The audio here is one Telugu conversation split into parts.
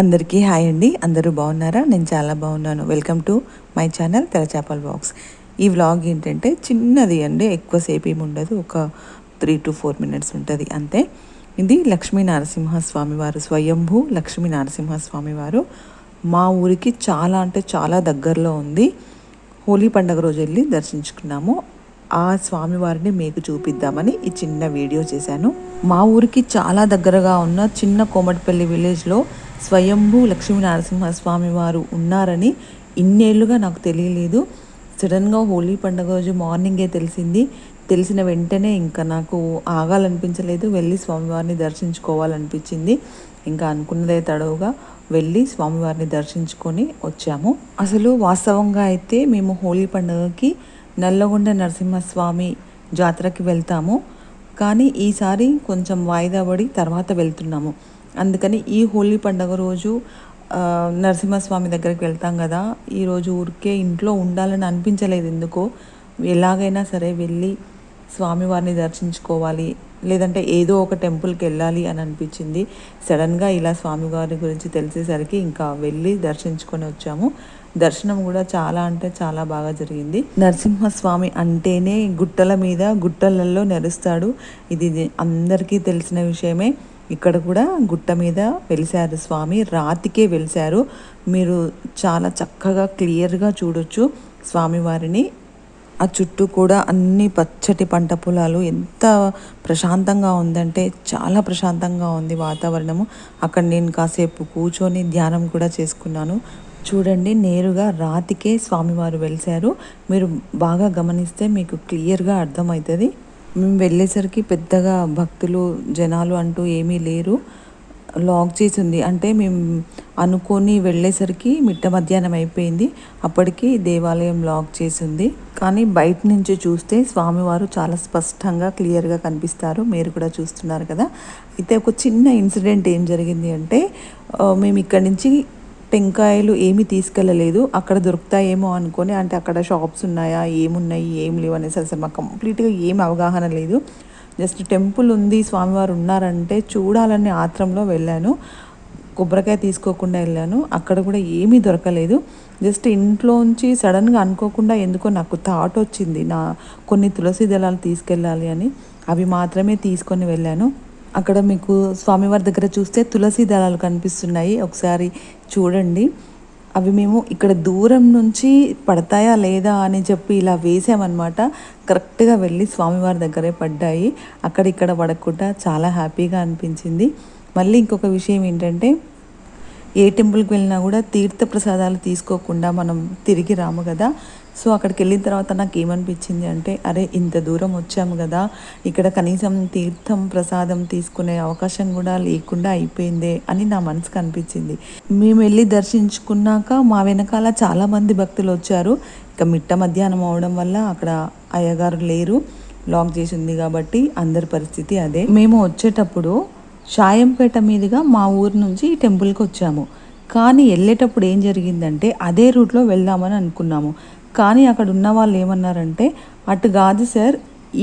అందరికీ హాయ్ అండి. అందరూ బాగున్నారా? నేను చాలా బాగున్నాను. వెల్కమ్ టు మై ఛానల్ తెరచాపల బాక్స్. ఈ వ్లాగ్ ఏంటంటే చిన్నది అండి. ఎక్కువసేపు ఏమి ఉండదు. ఒక త్రీ టు ఫోర్ మినిట్స్ ఉంటుంది. అంతే. ఇది లక్ష్మీ నరసింహస్వామి వారు. స్వయంభూ లక్ష్మీ నరసింహస్వామి వారు. మా ఊరికి చాలా అంటే చాలా దగ్గరలో ఉంది. హోలీ పండుగ రోజు వెళ్ళి దర్శించుకున్నాము. ఆ స్వామివారిని మీకు చూపిద్దామని ఈ చిన్న వీడియో చేశాను. మా ఊరికి చాలా దగ్గరగా ఉన్న చిన్న కోమటిపల్లి విలేజ్లో స్వయంభూ లక్ష్మీ నరసింహస్వామి వారు ఉన్నారని ఇన్నేళ్ళుగా నాకు తెలియలేదు. సడన్గా హోలీ పండుగ రోజు మార్నింగే తెలిసింది. తెలిసిన వెంటనే ఇంకా నాకు ఆగాలనిపించలేదు. వెళ్ళి స్వామివారిని దర్శించుకోవాలనిపించింది. ఇంకా అనుకున్నదే తడవుగా వెళ్ళి స్వామివారిని దర్శించుకొని వచ్చాము. అసలు వాస్తవంగా అయితే మేము హోలీ పండుగకి నల్లగొండ నరసింహస్వామి జాతరకి వెళ్తాము. కానీ ఈసారి కొంచెం వాయిదా పడి తర్వాత వెళ్తున్నాము. అందుకని ఈ హోలీ పండుగ రోజు నరసింహస్వామి దగ్గరికి వెళ్తాం కదా. ఈరోజు ఊరికే ఇంట్లో ఉండాలని అనిపించలేదు ఎందుకో. ఎలాగైనా సరే వెళ్ళి స్వామివారిని దర్శించుకోవాలి. లేదంటే ఏదో ఒక టెంపుల్కి వెళ్ళాలి అని అనిపించింది. సడన్గా ఇలా స్వామివారి గురించి తెలిసేసరికి ఇంకా వెళ్ళి దర్శించుకొని వచ్చాము. దర్శనం కూడా చాలా అంటే చాలా బాగా జరిగింది. నరసింహస్వామి అంటేనే గుట్టల మీద గుట్టలలో నెరుస్తాడు. ఇది అందరికీ తెలిసిన విషయమే. ఇక్కడ కూడా గుట్ట మీద వెలిశారు స్వామి. రాతికే వెలిశారు. మీరు చాలా చక్కగా క్లియర్గా చూడొచ్చు స్వామివారిని. ఆ చుట్టూ కూడా అన్ని పచ్చటి పంట పొలాలు. ఎంత ప్రశాంతంగా ఉందంటే చాలా ప్రశాంతంగా ఉంది వాతావరణము. అక్కడ నేను కాసేపు కూర్చొని ధ్యానం కూడా చేసుకున్నాను. చూడండి నేరుగా రాతికే స్వామివారు వెలిశారు. మీరు బాగా గమనిస్తే మీకు క్లియర్గా అర్థమవుతుంది. మేము వెళ్ళేసరికి పెద్దగా భక్తులు జనాలు అంటూ ఏమీ లేరు. లాక్ చేసింది. అంటే మేము అనుకొని వెళ్ళేసరికి మిట్ట మధ్యాహ్నం అయిపోయింది. అప్పటికి దేవాలయం లాక్ చేసింది. కానీ బయట నుంచి చూస్తే స్వామివారు చాలా స్పష్టంగా క్లియర్గా కనిపిస్తారు. మీరు కూడా చూస్తున్నారు కదా. అయితే ఒక చిన్న ఇన్సిడెంట్ ఏం జరిగింది అంటే మేము ఇక్కడి నుంచి టెంకాయలు ఏమీ తీసుకెళ్ళలేదు. అక్కడ దొరుకుతాయేమో అనుకొని అంటే అక్కడ షాప్స్ ఉన్నాయా ఏమున్నాయి ఏం లేవు అనేసి అసలు మాకు కంప్లీట్గా ఏం అవగాహన లేదు. జస్ట్ టెంపుల్ ఉంది స్వామివారు ఉన్నారంటే చూడాలనే ఆత్రంలో వెళ్ళాను. కొబ్బరికాయ తీసుకోకుండా వెళ్ళాను. అక్కడ కూడా ఏమీ దొరకలేదు. జస్ట్ ఇంట్లోంచి సడన్గా అనుకోకుండా ఎందుకో నాకు థాట్ వచ్చింది నా కొన్ని తులసి దళాలు తీసుకెళ్ళాలి అని. అవి మాత్రమే తీసుకొని వెళ్ళాను. అక్కడ మీకు స్వామివారి దగ్గర చూస్తే తులసి దళాలు కనిపిస్తున్నాయి. ఒకసారి చూడండి. అవి మేము ఇక్కడ దూరం నుంచి పడతాయా లేదా అని చెప్పి ఇలా వేసామన్నమాట. కరెక్ట్గా వెళ్ళి స్వామివారి దగ్గరే పడ్డాయి. అక్కడ ఇక్కడ పడకుండా చాలా హ్యాపీగా అనిపించింది. మళ్ళీ ఇంకొక విషయం ఏంటంటే ఏ టెంపుల్కి వెళ్ళినా కూడా తీర్థ ప్రసాదాలు తీసుకోకుండా మనం తిరిగి రాము కదా. సో అక్కడికి వెళ్ళిన తర్వాత నాకు ఏమనిపించింది అంటే అరే ఇంత దూరం వచ్చాము కదా. ఇక్కడ కనీసం తీర్థం ప్రసాదం తీసుకునే అవకాశం కూడా లేకుండా అయిపోయిందే అని నా మనసుకు అనిపించింది. మేము వెళ్ళి దర్శించుకున్నాక మా వెనకాల చాలామంది భక్తులు వచ్చారు. ఇక మిట్ట మధ్యాహ్నం అవడం వల్ల అక్కడ అయ్యగారు లేరు. లాక్ చేసి ఉంది కాబట్టి అందరి పరిస్థితి అదే. మేము వచ్చేటప్పుడు షాయంపేట మీదుగా మా ఊరు నుంచి ఈ టెంపుల్కి వచ్చాము. కానీ వెళ్ళేటప్పుడు ఏం జరిగిందంటే అదే రూట్లో వెళ్దామని అనుకున్నాము. కానీ అక్కడ ఉన్న వాళ్ళు ఏమన్నారంటే అటు కాదు సార్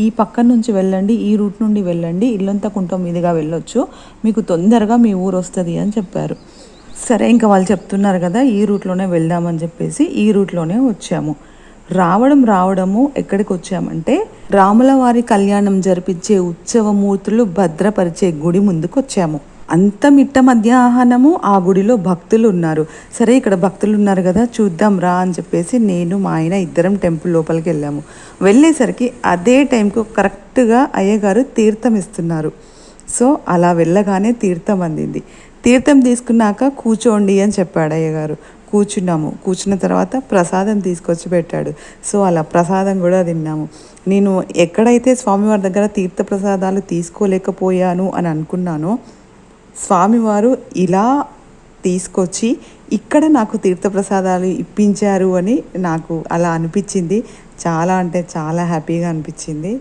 ఈ పక్క నుంచి వెళ్ళండి ఈ రూట్ నుండి వెళ్ళండి ఇల్లంతా కుంటం మీదుగా వెళ్ళొచ్చు మీకు తొందరగా మీ ఊరు వస్తుంది అని చెప్పారు. సరే ఇంకా వాళ్ళు చెప్తున్నారు కదా ఈ రూట్లోనే వెళ్దామని చెప్పేసి ఈ రూట్లోనే వచ్చాము. రావడం రావడము ఎక్కడికి వచ్చామంటే రాముల వారి కళ్యాణం జరిపించే ఉత్సవమూర్తులు భద్రపరిచే గుడి ముందుకు వచ్చాము అంత మిట్ట మధ్యాహ్నము ఆ గుడిలో భక్తులు ఉన్నారు సరే ఇక్కడ భక్తులు ఉన్నారు కదా చూద్దాం రా అని చెప్పేసి నేను మా ఆయన ఇద్దరం టెంపుల్ లోపలికి వెళ్ళాము వెళ్ళేసరికి అదే టైంకు కరెక్ట్గా అయ్యగారు తీర్థం ఇస్తున్నారు సో అలా వెళ్ళగానే తీర్థం అందింది. తీర్థం తీసుకున్నాక కూర్చోండి అని చెప్పాడు అయ్యగారు. కూర్చున్నాము. కూర్చున్న తర్వాత ప్రసాదం తీసుకొచ్చి పెట్టాడు. సో అలా ప్రసాదం కూడా తిన్నాము. నేను ఎక్కడైతే స్వామివారి దగ్గర తీర్థ ప్రసాదాలు తీసుకోలేకపోయాను అని అనుకున్నానో స్వామివారు ఇలా తీసుకొచ్చి ఇక్కడ నాకు తీర్థప్రసాదాలు ఇప్పించారు అని నాకు అలా అనిపించింది. చాలా అంటే చాలా హ్యాపీగా అనిపించింది.